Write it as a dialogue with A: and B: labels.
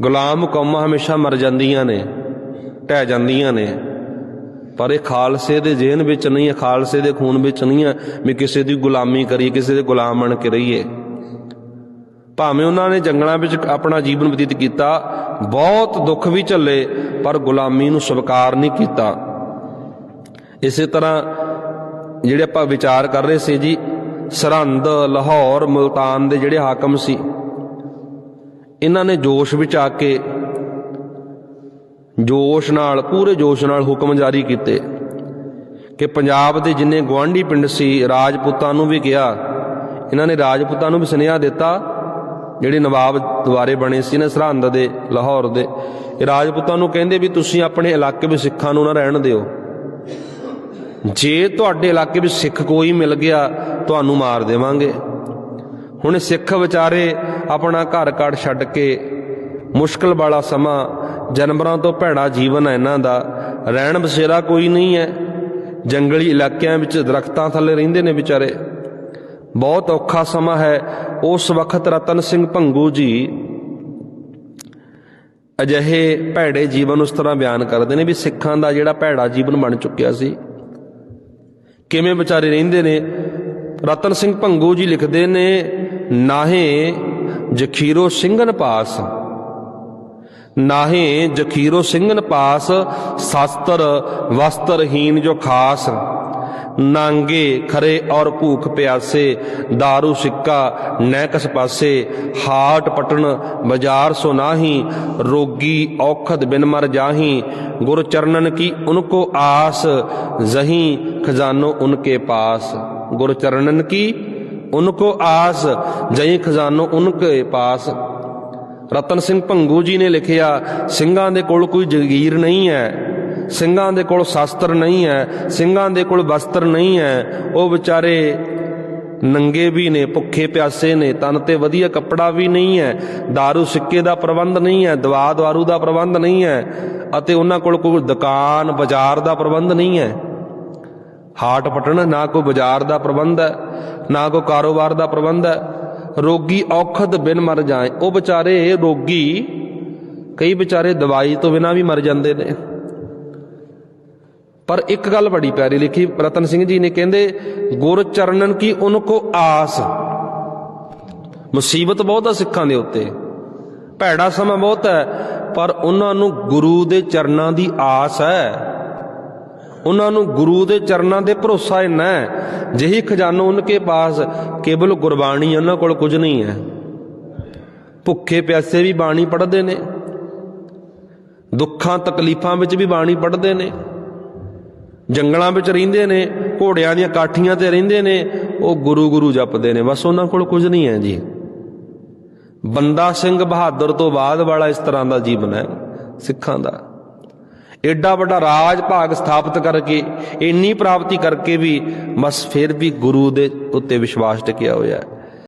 A: ਗੁਲਾਮ ਕੌਮਾਂ ਹਮੇਸ਼ਾ ਮਰ ਜਾਂਦੀਆਂ ਨੇ, ਢਹਿ ਜਾਂਦੀਆਂ ਨੇ। ਪਰ ਇਹ ਖਾਲਸੇ ਦੇ ਜੇਨ ਵਿੱਚ ਨਹੀਂ ਹੈ, ਖਾਲਸੇ ਦੇ ਖੂਨ ਵਿੱਚ ਨਹੀਂ ਹੈ ਵੀ ਕਿਸੇ ਦੀ ਗੁਲਾਮੀ ਕਰੀਏ, ਕਿਸੇ ਦੇ ਗੁਲਾਮ ਬਣ ਕੇ ਰਹੀਏ। ਭਾਵੇਂ ਉਹਨਾਂ ਨੇ ਜੰਗਲਾਂ ਵਿੱਚ ਆਪਣਾ ਜੀਵਨ ਬਤੀਤ ਕੀਤਾ, ਬਹੁਤ ਦੁੱਖ ਵੀ ਝੱਲੇ, ਪਰ ਗੁਲਾਮੀ ਨੂੰ ਸਵੀਕਾਰ ਨਹੀਂ ਕੀਤਾ। ਇਸੇ ਤਰ੍ਹਾਂ ਜਿਹੜੇ ਆਪਾਂ ਵਿਚਾਰ ਕਰ ਰਹੇ ਸੀ ਜੀ, ਸਰਹੰਦ, ਲਾਹੌਰ, ਮੁਲਤਾਨ ਦੇ ਜਿਹੜੇ ਹਾਕਮ ਸੀ ਇਹਨਾਂ ਨੇ ਜੋਸ਼ ਵਿੱਚ ਆ ਕੇ ਜੋਸ਼ ਨਾਲ, ਪੂਰੇ ਜੋਸ਼ ਨਾਲ ਹੁਕਮ ਜਾਰੀ ਕੀਤੇ ਕਿ ਪੰਜਾਬ ਦੇ ਜਿੰਨੇ ਗਵਾਂਢੀ ਪਿੰਡ ਸੀ, ਰਾਜਪੂਤਾਂ ਨੂੰ ਵੀ ਕਿਹਾ। ਇਹਨਾਂ ਨੇ ਰਾਜਪੂਤਾਂ ਨੂੰ ਵੀ ਸੁਨੇਹਾ ਦਿੱਤਾ, ਜਿਹੜੇ ਨਵਾਬ ਦੁਆਰੇ ਬਣੇ ਸੀ ਨਾ ਸਰਹੰਦ ਦੇ, ਲਾਹੌਰ ਦੇ। ਇਹ ਰਾਜਪੂਤਾਂ ਨੂੰ ਕਹਿੰਦੇ ਵੀ ਤੁਸੀਂ ਆਪਣੇ ਇਲਾਕੇ ਵਿੱਚ ਸਿੱਖਾਂ ਨੂੰ ਨਾ ਰਹਿਣ ਦਿਓ। ਜੇ ਤੁਹਾਡੇ ਇਲਾਕੇ ਵਿੱਚ ਸਿੱਖ ਕੋਈ ਮਿਲ ਗਿਆ, ਤੁਹਾਨੂੰ ਮਾਰ ਦੇਵਾਂਗੇ। ਹੁਣ ਸਿੱਖ ਵਿਚਾਰੇ ਆਪਣਾ ਘਰ ਘੜ ਛੱਡ ਕੇ ਮੁਸ਼ਕਲ ਵਾਲਾ ਸਮਾਂ ਜਾਨਵਰਾਂ ਤੋਂ ਭੈੜਾ ਜੀਵਨ ਹੈ ਇਹਨਾਂ ਦਾ। ਰਹਿਣ ਬਸੇਰਾ ਕੋਈ ਨਹੀਂ ਹੈ। ਜੰਗਲੀ ਇਲਾਕਿਆਂ ਵਿੱਚ ਦਰਖਤਾਂ ਥੱਲੇ ਰਹਿੰਦੇ ਨੇ ਵਿਚਾਰੇ। ਬਹੁਤ ਔਖਾ ਸਮਾਂ ਹੈ। ਉਸ ਵਕਤ ਰਤਨ ਸਿੰਘ ਭੰਗੂ ਜੀ ਅਜਿਹੇ ਭੈੜੇ ਜੀਵਨ ਉਸ ਤਰ੍ਹਾਂ ਬਿਆਨ ਕਰਦੇ ਨੇ ਵੀ ਸਿੱਖਾਂ ਦਾ ਜਿਹੜਾ ਭੈੜਾ ਜੀਵਨ ਬਣ ਚੁੱਕਿਆ ਸੀ। ਕਿਵੇਂ ਵਿਚਾਰੇ ਰਹਿੰਦੇ ਨੇ? ਰਤਨ ਸਿੰਘ ਭੰਗੂ ਜੀ ਲਿਖਦੇ ਨੇ ਨਾਹੇ ਜਖੀਰੋ ਸਿੰਘਨ ਪਾਸ। ਨਾਹੇ ਜਖੀਰੋ ਸਿੰਘਨ ਪਾਸ, ਸ਼ਾਸਤਰ ਵਸਤਰਹੀਨ ਜੋ ਖਾਸ। ਨਾਂਗੇ ਖਰੇ ਔਰ ਭੂਖ ਪਿਆਸੇ दारू ਸਿੱਕਾ ਨੈਕਸ ਪਾਸੇ, ਹਾਟ ਪਟਣ ਬਾਜ਼ਾਰ ਸੋ ਨਾਹੀ, ਰੋਗੀ ਔਖਦ ਬਿਨ ਮਰ ਜਾਹੀ। ਗੁਰ ਚਰਨਨ ਕੀ ਉਨਕੋ ਆਸ, ਜ਼ਹੀ ਖਜ਼ਾਨੋ ਉਨਕੇ ਪਾਸ। ਗੁਰ ਚਰਨਨ ਕੀ ਉਨਕੋ ਆਸ ਜਈ ਖਜ਼ਾਨੋ ਉਨਕੇ ਪਾਸ ਰਤਨ ਸਿੰਘ ਭੰਗੂ ਜੀ ਨੇ ਲਿਖਿਆ ਸਿੰਘਾਂ ਦੇ ਕੋਲ ਕੋਈ ਜਗੀਰ ਨਹੀਂ ਹੈ ਸਿੰਘਾਂ ਦੇ ਕੋਲ ਸ਼ਾਸਤਰ ਨਹੀਂ ਹੈ ਸਿੰਘਾਂ ਦੇ ਕੋਲ ਵਸਤਰ ਨਹੀਂ ਹੈ ਉਹ ਵਿਚਾਰੇ ਨੰਗੇ ਵੀ ਨੇ ਭੁੱਖੇ ਪਿਆਸੇ ਨੇ ਤਨ ਤੇ ਵਧੀਆ ਕੱਪੜਾ ਵੀ ਨਹੀਂ ਹੈ दारू ਸਿੱਕੇ ਦਾ ਪ੍ਰਬੰਧ ਨਹੀਂ ਹੈ ਦਵਾ ਦਵਾਰੂ ਦਾ ਪ੍ਰਬੰਧ ਨਹੀਂ ਹੈ ਅਤੇ ਉਹਨਾਂ ਕੋਲ ਕੋਈ ਦੁਕਾਨ ਬਾਜ਼ਾਰ ਦਾ ਪ੍ਰਬੰਧ ਨਹੀਂ ਹੈ ਹਾਟ ਪਟਣ, ਨਾ ਕੋਈ ਬਾਜ਼ਾਰ ਦਾ ਪ੍ਰਬੰਧ ਹੈ, ਨਾ ਕੋਈ ਕਾਰੋਬਾਰ ਦਾ ਪ੍ਰਬੰਧ ਹੈ। ਰੋਗੀ ਔਖਦ ਬਿਨ ਮਰ ਜਾਏ। ਉਹ ਵਿਚਾਰੇ, ਰੋਗੀ, ਕਈ ਵਿਚਾਰੇ ਦਵਾਈ ਤੋਂ ਬਿਨਾ ਵੀ ਮਰ ਜਾਂਦੇ ਨੇ। ਪਰ ਇੱਕ ਗੱਲ ਬੜੀ ਪਿਆਰੀ ਲਿਖੀ ਰਤਨ ਸਿੰਘ ਜੀ ਨੇ, ਕਹਿੰਦੇ, ਗੁਰ ਚਰਨਨ ਕੀ ਉਨਕੋ ਆਸ? ਮੁਸੀਬਤ ਬਹੁਤ ਆ ਸਿੱਖਾਂ ਦੇ ਉੱਤੇ। ਭੈੜਾ ਸਮਾਂ ਬਹੁਤ ਹੈ, ਪਰ ਉਹਨਾਂ ਨੂੰ ਗੁਰੂ ਦੇ ਚਰਨਾਂ ਦੀ ਆਸ ਹੈ। ਉਹਨਾਂ ਨੂੰ ਗੁਰੂ ਦੇ ਚਰਨਾਂ ਦੇ ਭਰੋਸਾ ਇੰਨਾ ਹੈ, ਜਿਹੀ ਖਜ਼ਾਨੋ ਉਨਕੇ ਪਾਸ, ਕੇਵਲ ਗੁਰਬਾਣੀ ਉਹਨਾਂ ਕੋਲ ਕੁਝ ਨਹੀਂ ਹੈ। ਭੁੱਖੇ ਪਿਆਸੇ ਵੀ ਬਾਣੀ ਪੜ੍ਹਦੇ ਨੇ। ਦੁੱਖਾਂ, ਤਕਲੀਫਾਂ ਵਿੱਚ ਵੀ ਬਾਣੀ ਪੜ੍ਹਦੇ ਨੇ। ਜੰਗਲਾਂ ਵਿੱਚ ਰਹਿੰਦੇ ਨੇ, ਘੋੜਿਆਂ ਦੀਆਂ ਕਾਠੀਆਂ ਤੇ ਰਹਿੰਦੇ ਨੇ, ਉਹ ਗੁਰੂ ਗੁਰੂ ਜਪਦੇ ਨੇ, ਬਸ ਉਹਨਾਂ ਕੋਲ ਕੁਝ ਨਹੀਂ ਹੈ ਜੀ। ਬੰਦਾ ਸਿੰਘ ਬਹਾਦਰ ਤੋਂ ਬਾਅਦ ਵਾਲਾ ਇਸ ਤਰ੍ਹਾਂ ਦਾ ਜੀਵਨ ਹੈ, ਸਿੱਖਾਂ ਦਾ। ਐਡਾ ਵੱਡਾ ਰਾਜ ਭਾਗ ਸਥਾਪਿਤ ਕਰਕੇ, ਇੰਨੀ ਪ੍ਰਾਪਤੀ ਕਰਕੇ ਵੀ, ਬਸ ਫਿਰ ਵੀ ਗੁਰੂ ਦੇ ਉੱਤੇ ਵਿਸ਼ਵਾਸ ਟਿਕਿਆ ਹੋਇਆ ਹੈ।